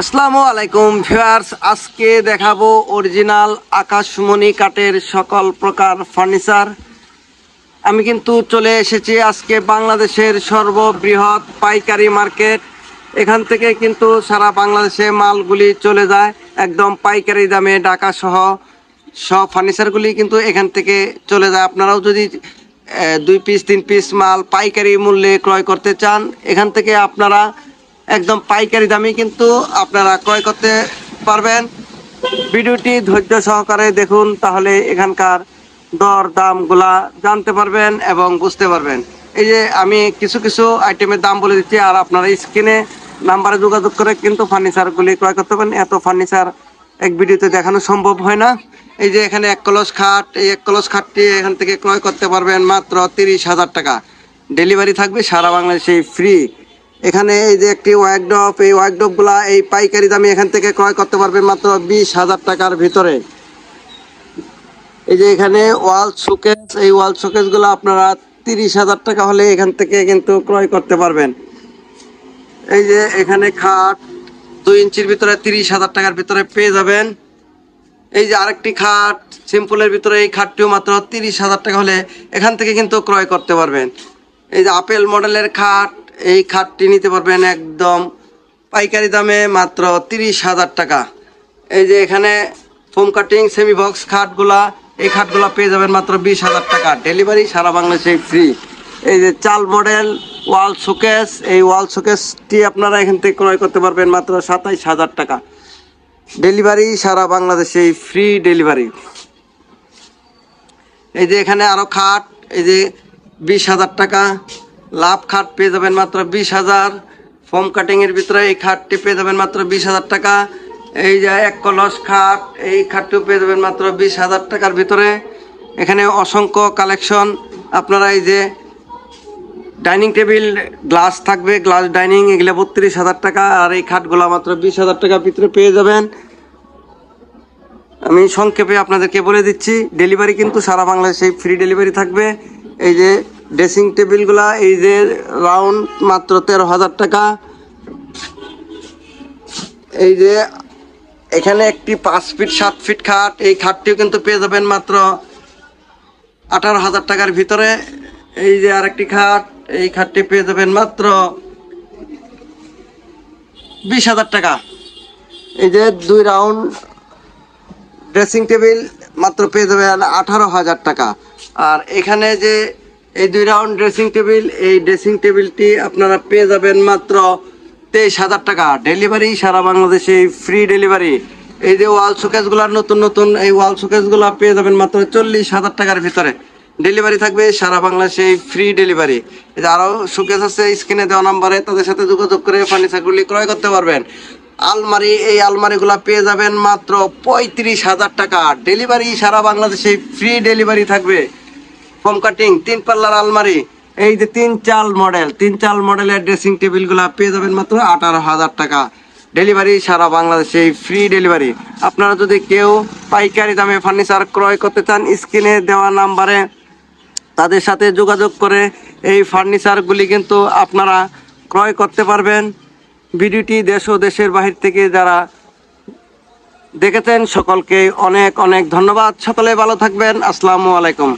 আসসালামু আলাইকুম ভিউয়ার্স, আজকে দেখাবো অরিজিনাল আকাশমণি কাঠের সকল প্রকার ফার্নিচার। আমি কিন্তু চলে এসেছি আজকে বাংলাদেশের সর্ববৃহৎ পাইকারি মার্কেট। এখান থেকে কিন্তু সারা বাংলাদেশে মালগুলি চলে যায়, একদম পাইকারি দামে ঢাকা সহ। সব ফার্নিচারগুলি কিন্তু এখান থেকে চলে যায়। আপনারাও যদি দুই পিস তিন পিস মাল পাইকারি মূল্যে ক্রয় করতে চান, এখান থেকে আপনারা একদম পাইকারি দামে কিন্তু আপনারা ক্রয় করতে পারবেন। ভিডিওটি ধৈর্য সহকারে দেখুন, তাহলে এখানকার দর দামগুলা জানতে পারবেন এবং বুঝতে পারবেন। এই যে আমি কিছু কিছু আইটেমের দাম বলে দিচ্ছি, আর আপনারা স্ক্রিনে নাম্বারে যোগাযোগ করে কিন্তু ফার্নিচারগুলি ক্রয় করতে পারেন। এত ফার্নিচার এক ভিডিওতে দেখানো সম্ভব হয় না। এই যে এখানে এক কলস খাট, এই এক কলস খাটটি এখান থেকে ক্রয় করতে পারবেন মাত্র তিরিশ হাজার টাকা। ডেলিভারি থাকবে সারা বাংলাদেশে ফ্রি। এখানে এই যে একটি ওয়াকডপ এই ওয়াকডপগুলা এই পাইকারি দামে এখান থেকে ক্রয় করতে পারবেন মাত্র বিশ হাজার টাকার ভিতরে। এই যে এখানে ওয়াল শোকেস, এই ওয়াল শোকেসগুলো আপনারা তিরিশ হাজার টাকা হলে এখান থেকে কিন্তু ক্রয় করতে পারবেন। এই যে এখানে খাট দুই ইঞ্চির ভিতরে তিরিশ হাজার টাকার ভিতরে পেয়ে যাবেন। এই যে আরেকটি খাট, সিম্পলের ভিতরে এই খাটটিও মাত্র তিরিশ হাজার টাকা হলে এখান থেকে কিন্তু ক্রয় করতে পারবেন। এই যে আপেল মডেলের খাট এই খাটটি নিতে পারবেন একদম পাইকারি দামে মাত্র তিরিশ হাজার টাকা। এই যে এখানে ফোম কাটিং সেমি বক্স খাটগুলা, এই খাটগুলা পেয়ে যাবেন মাত্র বিশ হাজার টাকা। ডেলিভারি সারা বাংলাদেশে ফ্রি এই যে চাল মডেল ওয়াল শোকেস এই ওয়াল শোকেসটি আপনারা এখান থেকে ক্রয় করতে পারবেন মাত্র সাতাইশ হাজার টাকা। ডেলিভারি সারা বাংলাদেশে ফ্রি ডেলিভারি এই যে এখানে আরও খাট, এই যে বিশ হাজার টাকা। লাভ খাট পেয়ে যাবেন মাত্র বিশ হাজার। ফোম কাটিংয়ের ভিতরে এই খাটটি পেয়ে যাবেন মাত্র বিশ হাজার টাকা। এই যে এক কলস খাট, এই খাটটিও পেয়ে যাবেন মাত্র বিশ হাজার টাকার ভিতরে। এখানে অসংখ্য কালেকশন আপনারা এই যে ডাইনিং টেবিল, গ্লাস থাকবে, গ্লাস ডাইনিং, এগুলো বত্রিশ হাজার টাকা। আর এই খাটগুলো মাত্র বিশ হাজার টাকার ভিতরে পেয়ে যাবেন। আমি সংক্ষেপে আপনাদেরকে বলে দিচ্ছি, ডেলিভারি কিন্তু সারা বাংলাদেশে ফ্রি ডেলিভারি থাকবে। এই যে ড্রেসিং টেবিলগুলা এই যে রাউন্ড মাত্র তেরো হাজার টাকা। এই যে এখানে একটি পাঁচ ফিট, সাত ফিট খাট, এই খাটটিও কিন্তু পেয়ে যাবেন মাত্র আঠারো হাজার টাকার ভিতরে। এই যে আরেকটি খাট, এই খাটটি পেয়ে যাবেন মাত্র বিশ হাজার টাকা। এই যে দুই রাউন্ড ড্রেসিং টেবিল মাত্র পেয়ে যাবেন আঠারো হাজার টাকা। আর এখানে যে এই দুই রাউন্ড ড্রেসিং টেবিল, এই ড্রেসিং টেবিলটি আপনারা পেয়ে যাবেন মাত্র তেইশ হাজার টাকা। ডেলিভারি সারা বাংলাদেশে, ফ্রি ডেলিভারি। এই যে ওয়াল শোকেসগুলার নতুন নতুন এই ওয়াল শোকেসগুলো পেয়ে যাবেন মাত্র চল্লিশ হাজার টাকার ভিতরে। ডেলিভারি থাকবে সারা বাংলাদেশে, ফ্রি ডেলিভারি। এই যে আরও শোকেস আছে, স্ক্রিনে দেওয়া নাম্বারে তাদের সাথে যোগাযোগ করে ফার্নিচারগুলি ক্রয় করতে পারবেন। আলমারি, এই আলমারিগুলো পেয়ে যাবেন মাত্র পঁয়ত্রিশ হাজার টাকা। ডেলিভারি সারা বাংলাদেশে, ফ্রি ডেলিভারি থাকবে। ফোম কাটিং, তিন পাল্লার আলমারি, এই যে তিন চাল মডেল, তিন চাল মডেলের ড্রেসিং টেবিলগুলো পেয়ে যাবেন মাত্র আঠারো হাজার টাকা। ডেলিভারি সারা বাংলাদেশে ফ্রি ডেলিভারি আপনারা যদি কেউ পাইকারি দামে ফার্নিচার ক্রয় করতে চান, স্ক্রিনে দেওয়া নাম্বারে তাদের সাথে যোগাযোগ করে এই ফার্নিচারগুলি কিন্তু আপনারা ক্রয় করতে পারবেন। ভিডিওটি দেশ ও দেশের বাহির থেকে যারা দেখেছেন, সকলকে অনেক অনেক ধন্যবাদ। সকলে ভালো থাকবেন। আসসালামু আলাইকুম।